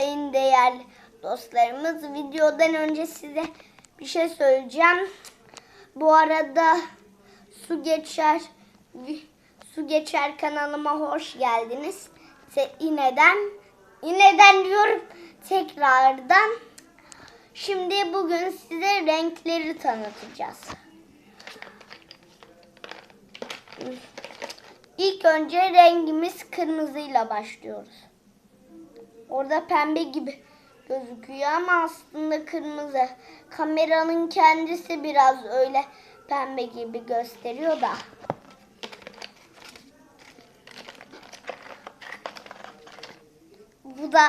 En değerli dostlarımız videodan önce size bir şey söyleyeceğim. Bu arada su geçer su geçer kanalıma hoş geldiniz. Te, ineden ineden diyorum tekrardan. Şimdi bugün size renkleri tanıtacağız. İlk önce rengimiz kırmızıyla başlıyoruz. Orada pembe gibi gözüküyor ama aslında kırmızı. Kameranın kendisi biraz öyle pembe gibi gösteriyor da. Bu da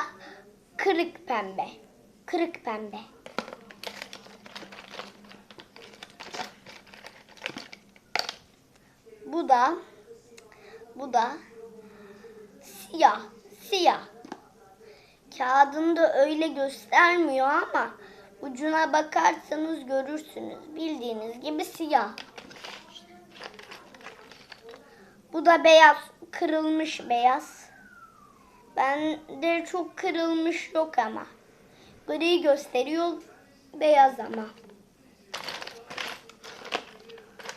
kırık pembe. Kırık pembe. Bu da bu da siyah. Siyah. Kağıdında öyle göstermiyor ama ucuna bakarsanız görürsünüz. Bildiğiniz gibi siyah. Bu da beyaz. Kırılmış beyaz. Bende çok kırılmış yok ama. Gri gösteriyor. Beyaz ama.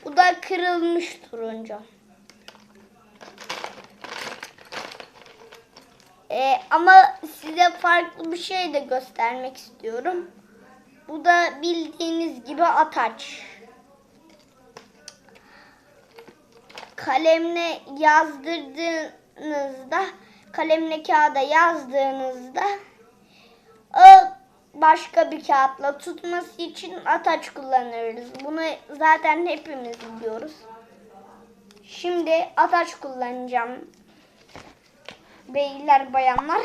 Bu da kırılmış turuncu. Ee, ama size farklı bir şey de göstermek istiyorum. Bu da bildiğiniz gibi ataç. Kalemle yazdırdığınızda, kalemle kağıda yazdığınızda o başka bir kağıtla tutması için ataç kullanırız. Bunu zaten hepimiz biliyoruz. Şimdi ataç kullanacağım beyler bayanlar.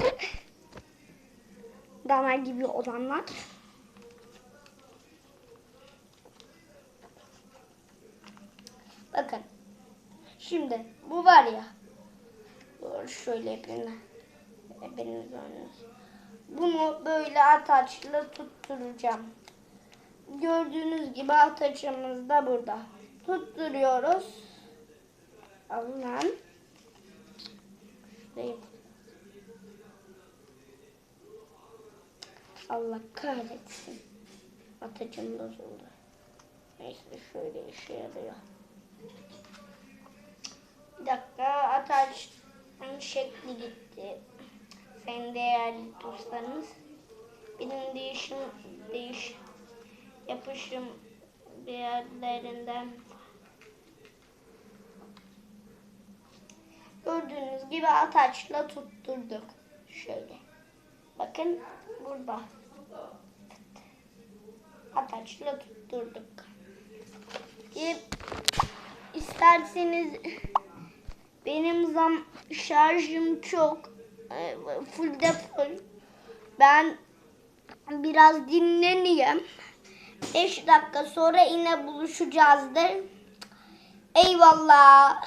Dana gibi olanlar. Bakın. Şimdi bu var ya. Şöyle yapayım hepiniz bunu böyle ataçla tutturacağım. Gördüğünüz gibi ataçımız da burada. Tutturuyoruz. Alın Değil. Allah kahretsin. Atacım bozuldu. Neyse şöyle işe yarıyor. Bir dakika ataçın şekli gitti. Sayın değerli dostlarımız. Benim değişim değiş yapışım bir yerlerinden Gördüğünüz gibi ataçla tutturduk. Şöyle. Bakın burada. Ataçla tutturduk. E, isterseniz benim zam şarjım çok e, full de full. Ben biraz dinleneyim. 5 dakika sonra yine buluşacağızdır. Eyvallah.